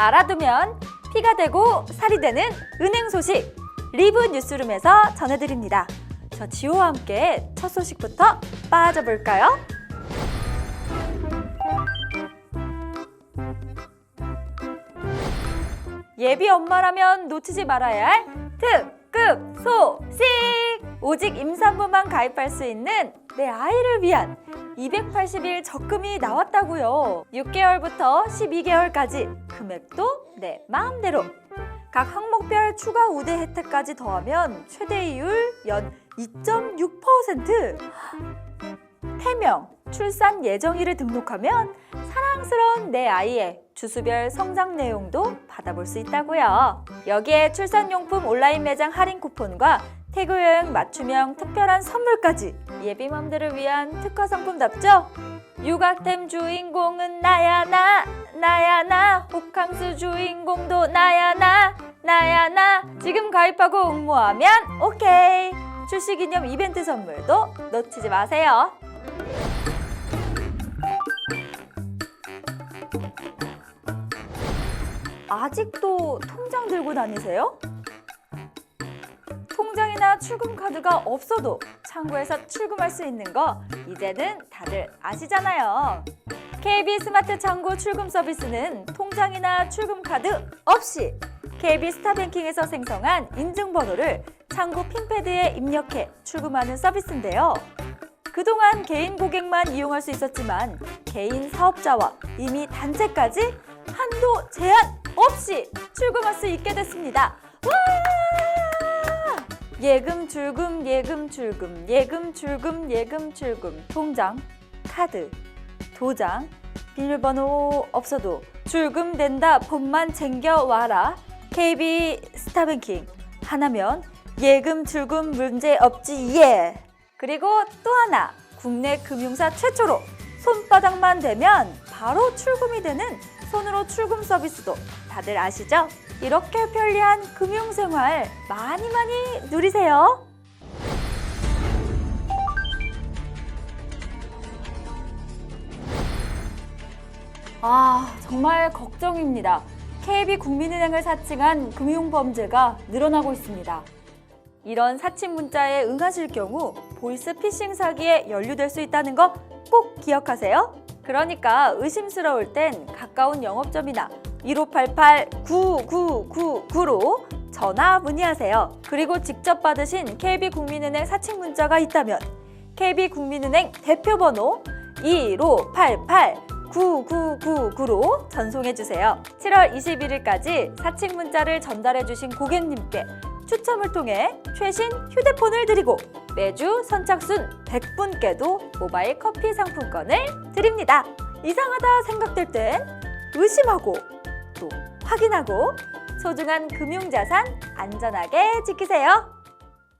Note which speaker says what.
Speaker 1: 알아두면 피가 되고 살이 되는 은행 소식 리브 뉴스룸에서 전해드립니다. 저 지호와 함께 첫 소식부터 빠져볼까요? 예비 엄마라면 놓치지 말아야 할 특급 소식! 오직 임산부만 가입할 수 있는 내 아이를 위한 280일 적금이 나왔다고요. 6개월부터 12개월까지 금액도 내 마음대로. 각 항목별 추가 우대 혜택까지 더하면 최대 이율 연 2.6%. 태명, 출산 예정일을 등록하면 사랑스러운 내 아이의 주수별 성장 내용도 받아볼 수 있다고요. 여기에 출산용품 온라인 매장 할인 쿠폰과 태교 여행 맞춤형 특별한 선물까지 예비맘들을 위한 특화 상품답죠? 육아템 주인공은 나야 나 나야 나 호캉스 주인공도 나야 나 나야 나 지금 가입하고 응모하면 오케이 출시 기념 이벤트 선물도 놓치지 마세요. 아직도 통장 들고 다니세요? 통장이나 출금 카드가 없어도 창구에서 출금할 수 있는 거 이제는 다들 아시잖아요. KB 스마트 창구 출금 서비스는 통장이나 출금 카드 없이 KB 스타뱅킹에서 생성한 인증번호를 창구 핀패드에 입력해 출금하는 서비스인데요. 그동안 개인 고객만 이용할 수 있었지만 개인 사업자와 이미 단체까지 한도 제한 없이 출금할 수 있게 됐습니다. 와! 예금 출금 예금 출금. 예금 출금 예금 출금. 통장 카드. 도장 비밀번호 없어도 출금된다. 폰만 챙겨와라. KB 스타뱅킹. 하나면 예금 출금 문제 없지. 예. 그리고 또 하나. 국내 금융사 최초로 손바닥만 대면 바로 출금이 되는 손으로 출금 서비스도 다들 아시죠? 이렇게 편리한 금융생활 많이 많이 누리세요. 아, 정말 걱정입니다. KB 국민은행을 사칭한 금융범죄가 늘어나고 있습니다. 이런 사칭 문자에 응하실 경우 보이스 피싱 사기에 연루될 수 있다는 거 꼭 기억하세요. 그러니까 의심스러울 땐 가까운 영업점이나 1588-9999로 전화 문의하세요. 그리고 직접 받으신 KB국민은행 사칭 문자가 있다면 KB국민은행 대표번호 1588-9999로 전송해 주세요. 7월 21일까지 사칭 문자를 전달해 주신 고객님께 추첨을 통해 최신 휴대폰을 드리고 매주 선착순 100분께도 모바일 커피 상품권을 드립니다. 이상하다 생각될 땐 의심하고 또 확인하고 소중한 금융자산 안전하게 지키세요.